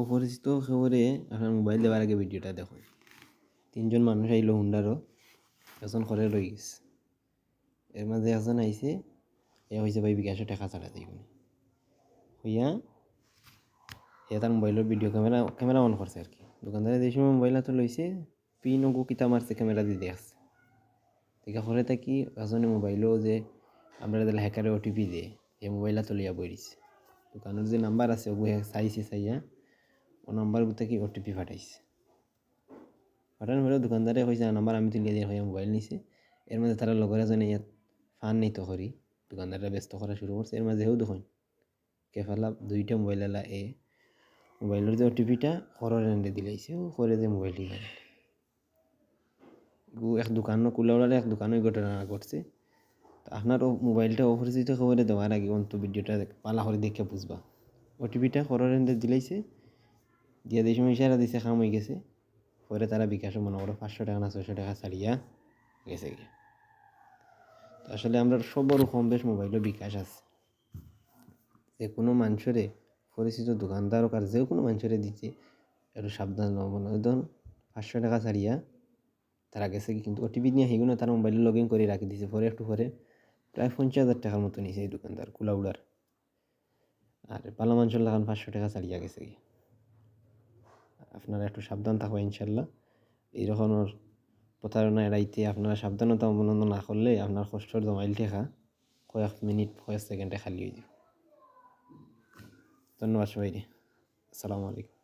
অপরিচিত খবরে আপনার মোবাইল দেওয়ার আগে ভিডিওটা দেখুন। তিনজন মানুষ আইলো হুন্ডারও, একজন করে রয়ে গেছে। এর মাঝে একজন আইছে, এ হয়েছে ভাই বিকাশে টাকা ছাড়া দিই হইয়া এ তার মোবাইলের ভিডিও ক্যামেরা ক্যামেরা অন করছে আর কি। দোকানদারে যে সময় মোবাইল হাতে লইছে, পিন ওগু কিতা মারছে ক্যামেরা দিয়ে দেখছে। দেখা করে থাকি, একজনে মোবাইলও যে আমরা দিলে হ্যাকারে ওটিপি দিয়ে এই মোবাইল হাতে লইয়া বই দিছে দোকানের যে নাম্বার আছে, ওগু চাইছে, চাইয়া ও নাম্বার থেকে ওটিপি পাঠাইছে? পাঠানোর পরে দোকানদারে কইছে নাম্বার আমি তুলিয়ে দিয়ে হয়ে মোবাইল নিছে। এর মাঝে তারা লগর এজনে ইয়াত ফান নিত করি দোকানদাররা ব্যস্ত করা শুরু করছে। এর মাঝে হেও দেখুন, কেফালা দুইটা মোবাইল এলা এ মোবাইলের যে ওটিপিটা হরর এন্ডে দিলাইছে ও করে যে মোবাইল গেল এক দোকানও কুলাওড়ারে এক দোকানই ঘটনা ঘটছে। তো আপনার মোবাইলটা অপরিচিত খবরে দেওয়ার আগে অন্ত ভিডিওটা পালা করে দেখে বুঝবা। ওটিপিটা হরর এন্ডে দিলাইছে দিয়ে সময় ইশারা দিছে, খাম হয়ে গেছে। পরে তারা বিকাশে মনে করো পাঁচশো টাকা না ছয়শো টাকা ছাড়িয়া গেছে গিয়ে। তো আসলে আমরা সবরও কম বেশ মোবাইলও বিকাশ আছে। যে কোনো মানুষরে, পরিচিত দোকানদার আর যে কোনো মানুষরে দিচ্ছে একটু সাবধান না ধরুন পাঁচশো টাকা ছাড়িয়া তারা গেছে কি কিন্তু ওটিপি নিয়ে সেগুলো তারা মোবাইলে লগ ইন করে রাখি দিছে। পরে একটু পরে প্রায় পঞ্চাশ হাজার টাকার মতো নিছে এই দোকানদার, কুলাউড়ার। আর পালা মানুষের লাগান পাঁচশো টাকা ছাড়িয়া গেছে কি আপনারা একটু সাবধান থাকবেন ইনশাল্লাহ এই প্রতারণা এড়াইতে আপনারা সাবধানতা অবলম্বন না করলে আপনার কষ্টর জমাইল ঠেকা কয়েক মিনিট, কয়েক সেকেন্ডে খালি হয়ে যায় ধন্যবাদ সবাই আসসালামু আলাইকুম।